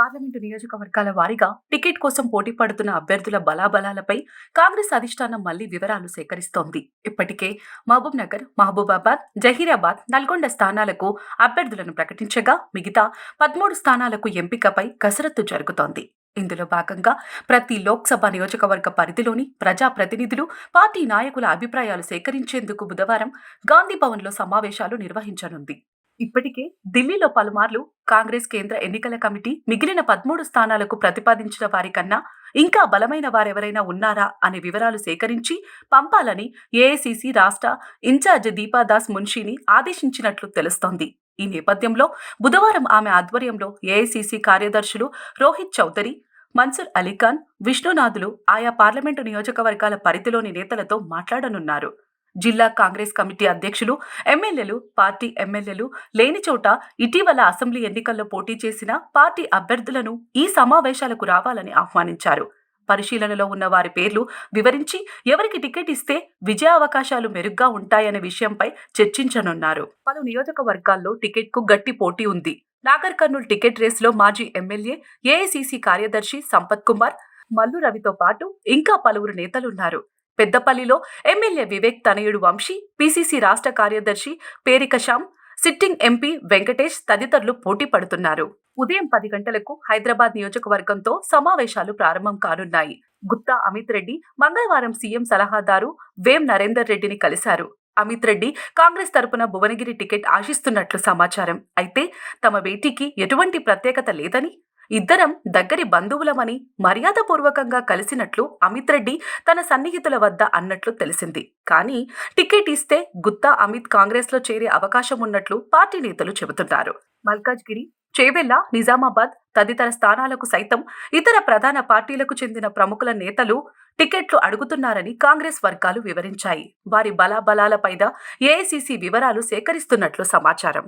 Parliament నియోజకవర్గాల వారీగా ticket కోసం పోటీ పడుతున్న అభ్యర్థుల బలాబలాలపై కాంగ్రెస్ అధిష్టానం మళ్ళీ వివరాలు సేకరిస్తోంది. ఇప్పటికే మహబూబ్ నగర్ మహబూబాబాద్ జహీరాబాద్ నల్గొండ స్థానాలకు అభ్యర్థులను ప్రకటించగా మిగతా పదమూడు స్థానాలకు ఎంపికపై కసరత్తు జరుగుతోంది. ఇందులో భాగంగా ప్రతి లోక్సభ నియోజకవర్గ పరిధిలోని ప్రజాప్రతినిధులు పార్టీ నాయకుల అభిప్రాయాలు సేకరించేందుకు బుధవారం గాంధీ భవన్లో సమావేశాలు నిర్వహించనుంది. ఇప్పటికే ఢిల్లీలో పలుమార్లు కాంగ్రెస్ కేంద్ర ఎన్నికల కమిటీ మిగిలిన పదమూడు స్థానాలకు ప్రతిపాదించిన వారికన్నా ఇంకా బలమైన వారెవరైనా ఉన్నారా అనే వివరాలు సేకరించి పంపాలని ఏఐసిసి రాష్ట్ర ఇన్ఛార్జ్ దీపాదాస్ మున్షిని ఆదేశించినట్లు తెలుస్తోంది. ఈ నేపథ్యంలో బుధవారం ఆమె ఆధ్వర్యంలో ఏఐసిసి కార్యదర్శులు రోహిత్ చౌదరి మన్సూర్ అలీఖాన్ విష్ణునాథులు ఆయా పార్లమెంటు నియోజకవర్గాల పరిధిలోని నేతలతో మాట్లాడనున్నారు. జిల్లా కాంగ్రెస్ కమిటీ అధ్యక్షులు ఎమ్మెల్యేలు పార్టీ ఎమ్మెల్యేలు లేని చోట ఇటీవల అసెంబ్లీ ఎన్నికల్లో పోటీ చేసిన పార్టీ అభ్యర్థులను ఈ సమావేశాలకు రావాలని ఆహ్వానించారు. పరిశీలనలో ఉన్న వారి పేర్లు వివరించి ఎవరికి టికెట్ ఇస్తే విజయ అవకాశాలు మెరుగ్గా ఉంటాయనే విషయంపై చర్చించనున్నారు. పలు నియోజకవర్గాల్లో టికెట్కు గట్టి పోటీ ఉంది. నాగర్ కర్నూల్ టికెట్ రేసులో మాజీ ఎమ్మెల్యే ఏఐసిసి కార్యదర్శి సంపత్ కుమార్ మల్లు రవితో పాటు ఇంకా పలువురు నేతలున్నారు. పెద్దపల్లిలో ఎమ్మెల్యే వివేక్ తనయుడు వంశీ పీసీసీ రాష్ట్ర కార్యదర్శి పేరిక శ్యామ్ సిట్టింగ్ ఎంపీ వెంకటేష్ తదితరులు పోటీ పడుతున్నారు. ఉదయం పది గంటలకు హైదరాబాద్ నియోజకవర్గంతో సమావేశాలు ప్రారంభం కానున్నాయి. గుత్తా అమిత్ రెడ్డి మంగళవారం సీఎం సలహాదారు వేం నరేందర్ రెడ్డిని కలిశారు. అమిత్ రెడ్డి కాంగ్రెస్ తరపున భువనగిరి టికెట్ ఆశిస్తున్నట్లు సమాచారం. అయితే తమ భేటీకి ఎటువంటి ప్రత్యేకత లేదని ఇద్దరం దగ్గరి బంధువులమని మర్యాదపూర్వకంగా కలిసినట్లు అమిత్ రెడ్డి తన సన్నిహితుల వద్ద అన్నట్లు తెలిసింది. కానీ టికెట్ ఇస్తే గుత్తా అమిత్ కాంగ్రెస్లో చేరే అవకాశం ఉన్నట్లు పార్టీ నేతలు చెబుతున్నారు మల్కాజ్గిరి చేవెళ్ళ నిజామాబాద్ తదితర స్థానాలకు సైతం ఇతర ప్రధాన పార్టీలకు చెందిన ప్రముఖుల నేతలు టికెట్లు అడుగుతున్నారని కాంగ్రెస్ వర్గాలు వివరించాయి. వారి బలాబలాలపైన ఏఐసిసి వివరాలు సేకరిస్తున్నట్లు సమాచారం.